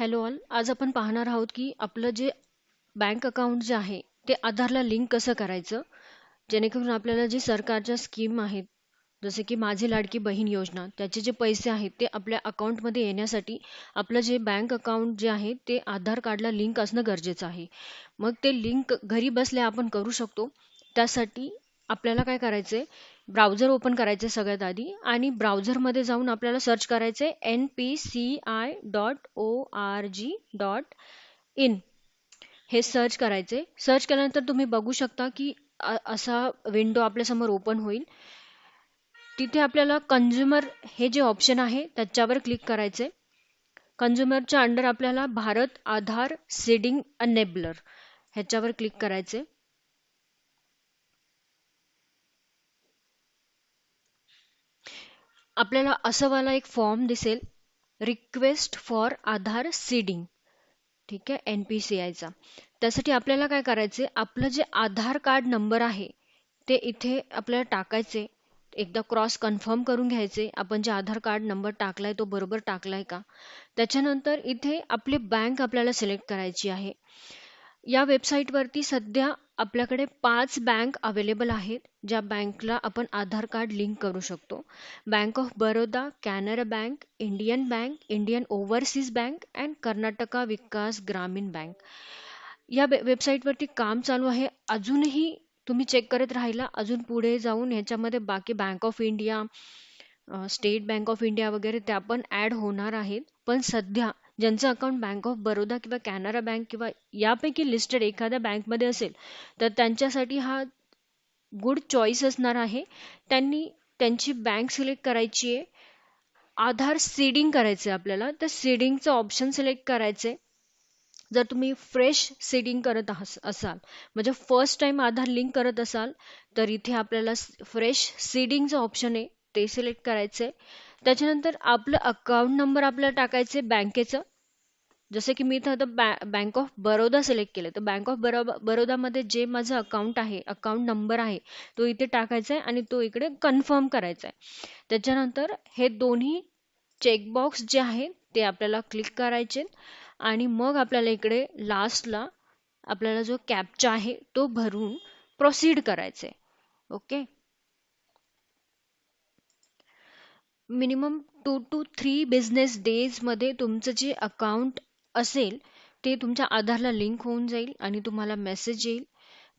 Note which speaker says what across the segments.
Speaker 1: Hello all आज आपण पाहणार आहोत की आपलं जे बँक अकाउंट जे आहे ते आधारला लिंक कसं करायचं? जेणेकरून आपल्याला जे सरकारच्या स्कीम आहेत जसे की माझी लाडकी बहीण योजना त्याचे जे पैसे आहेत ते आपल्या अकाउंटमध्ये येण्यासाठी आपलं जे बँक अकाउंट जे आहे ते आधार कार्डला लिंक असणं गरजेचं आहे. मग ते लिंक घरी बसल्या आपण करू शकतो. त्यासाठी आपल्याला काय करायचं आहे ब्राउझर ओपन करायचे सगळ्यात आधी आणि ब्राउझरमध्ये जाऊन आपल्याला सर्च करायचे N P C I dot O R G dot in हे सर्च करायचे सर्च केल्यानंतर तुम्ही बघू शकता की असा विंडो आपल्यासमोर ओपन होईल. तिथे आपल्याला कंझ्युमर हे जे ऑप्शन आहे त्याच्यावर क्लिक करायचे कंझ्युमरच्या अंडर आपल्याला भारत आधार सीडिंग अनेबलर ह्याच्यावर क्लिक करायचे आपल्याला असं वाला एक फॉर्म दिसेल. रिक्वेस्ट फॉर आधार सीडिंग ठीक आहे? एन पी सी आयचा त्यासाठी आपल्याला काय करायचे आपलं जे आधार कार्ड नंबर आहे ते इथे आपल्याला टाकायचे एकदा क्रॉस कन्फर्म करून घ्यायचे आपण जे आधार कार्ड नंबर टाकलाय तो बरोबर टाकलाय का? त्याच्यानंतर इथे आपली बँक आपल्याला सिलेक्ट करायची आहे. या वेबसाईटवरती सध्या आपल्याकडे पाच बँक अवेलेबल आहेत ज्या बँकला आपण आधार कार्ड लिंक करू शकतो. Bank of Baroda Canara bank Indian bank Indian overseas bank and Karnataka Vikas Grameen bank या वे- वेबसाईटवरती काम चालू आहे. अजूनही तुम्ही चेक करत राहिला अजून पुढे जाऊन ह्याच्यामध्ये बाकी bank of India state bank of India वगैरे त्या पण ॲड होणार आहेत. पण सध्या ज्यांचं अकाउंट बँक ऑफ बरोदा किंवा कॅनरा बँक किंवा यापैकी लिस्टेड एखाद्या बँकमध्ये असेल तर त्यांच्यासाठी हा गुड चॉईस असणार आहे. त्यांनी त्यांची बँक सिलेक्ट करायची आहे. आधार सीडिंग करायचं आहे आपल्याला. तर सीडिंगचं ऑप्शन सिलेक्ट करायचे जर तुम्ही फ्रेश सीडिंग करत आहास- असाल म्हणजे फर्स्ट टाइम आधार लिंक करत असाल तर इथे आपल्याला फ्रेश सीडिंगचं ऑप्शन आहे. ते सिलेक्ट करायचं आहे त्याच्यानंतर आपलं अकाउंट नंबर आपल्याला टाकायचे बँकेचं. जसं की मी इथं आता बॅ बँक ऑफ बरोदा सिलेक्ट केलं. तर बँक ऑफ बरो बरोदामध्ये जे माझं अकाउंट आहे अकाउंट नंबर आहे तो इथे टाकायचा आहे आणि तो इकडे कन्फर्म करायचा आहे. त्याच्यानंतर हे दोन्ही चेकबॉक्स जे आहेत ते आपल्याला क्लिक करायचे आणि मग आपल्याला इकडे लास्टला आपल्याला जो कॅपचा आहे तो भरून प्रोसीड करायचे okay minimum two two three business डेजमध्ये तुमचं जे अकाउंट असेल ते तुमच्या आधारला लिंक होऊन जाईल आणि तुम्हाला मेसेज येईल.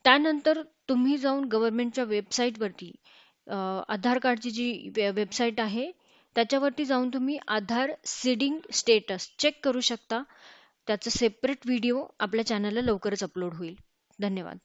Speaker 1: त्यानंतर तुम्ही जाऊन गव्हर्नमेंटच्या वेबसाईटवरती आधार कार्डची जी वे वेबसाईट आहे त्याच्यावरती जाऊन तुम्ही आधार सीडिंग स्टेटस चेक करू शकता. त्याचा सेपरेट व्हिडिओ आपल्या चॅनलला लवकरच अपलोड होईल. धन्यवाद.